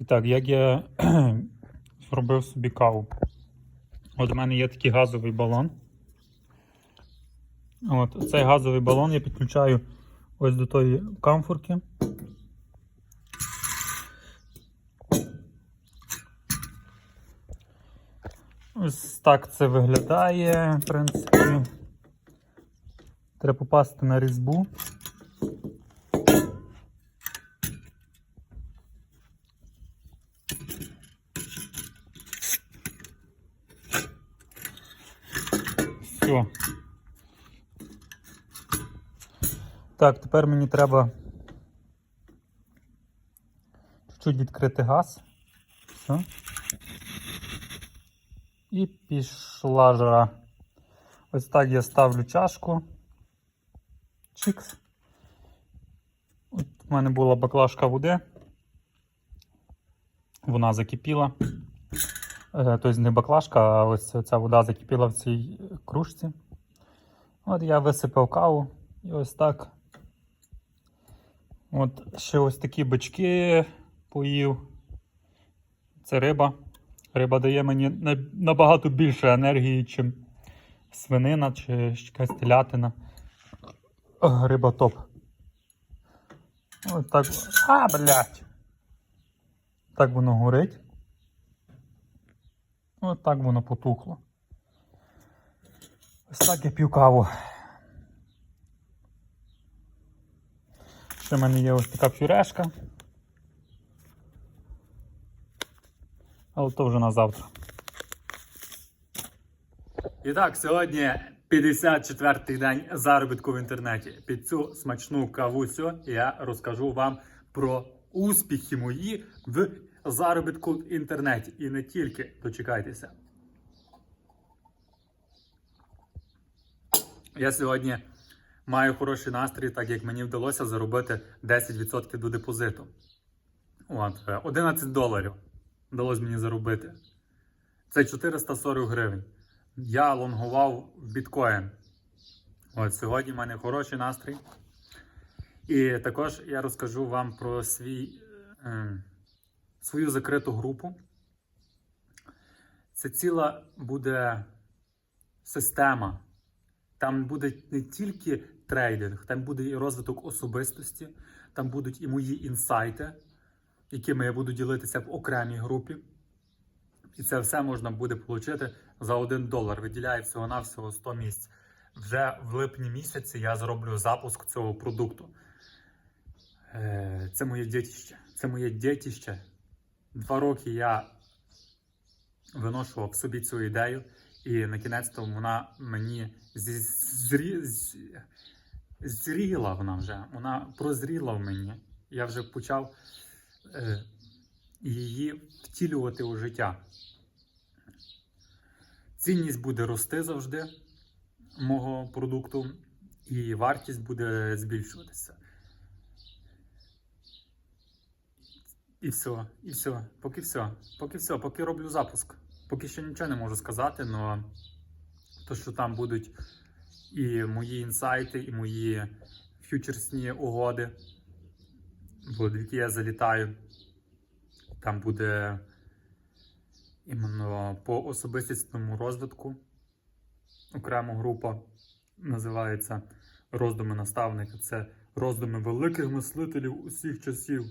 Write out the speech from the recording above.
І так, як я зробив собі каву. От у мене є такий газовий балон. От, цей газовий балон я підключаю ось до тої камфорки. Ось так це виглядає, в принципі. Треба попасти на різьбу. Все. Так, тепер мені треба чуть-чуть відкрити газ. Все. І пішла жара. Ось так я ставлю чашку. Чикс. От в мене була баклажка води. Вона закипіла. Е, Тобто не баклажка, а ось ця вода закипіла в цій кружці. От я висипав каву і ось так. От ще ось такі бички поїв. Це риба. Риба дає мені набагато більше енергії, ніж свинина чи якась телятина. Риба топ. Ось так. А, блядь. Так воно горить. Ось так воно потухло. Ось так я п'ю каву. Ще в мене є ось така пюрешка. Але то вже на завтра. І так, сьогодні 54-й день заробітку в інтернеті. Під цю смачну кавусю я розкажу вам про успіхи мої в заробітку в інтернеті. І не тільки дочекайтеся. Я сьогодні маю хороший настрій, так як мені вдалося заробити 10% до депозиту. От, е, 11 доларів вдалося мені заробити. Це 440 гривень. Я лонгував в біткоін. От сьогодні в мене хороший настрій. І також я розкажу вам про свій, е, свою закриту групу. Це ціла буде система. Там буде не тільки трейдинг, там буде і розвиток особистості, там будуть і мої інсайти, якими я буду ділитися в окремій групі. І це все можна буде отримати за 1 долар. Виділяє всього-навсього 100 місць. Вже в липні місяці я зроблю запуск цього продукту. Е, Це моє дітище. Це моє дітище. Два роки я виношував собі цю ідею, і на кінець то вона мені зрі... зріла вона вже. Вона прозріла в мені. Я вже почав е, її втілювати у життя. Цінність буде рости завжди мого продукту, і вартість буде збільшуватися. І все, і все, поки все, поки все, поки роблю запуск. Поки що нічого не можу сказати, але то, що там будуть і мої інсайти, і мої фьючерсні угоди, в які я залітаю. Там буде іменно по особистісному розвитку. Окрема група називається Роздуми наставника. Це роздуми великих мислителів усіх часів.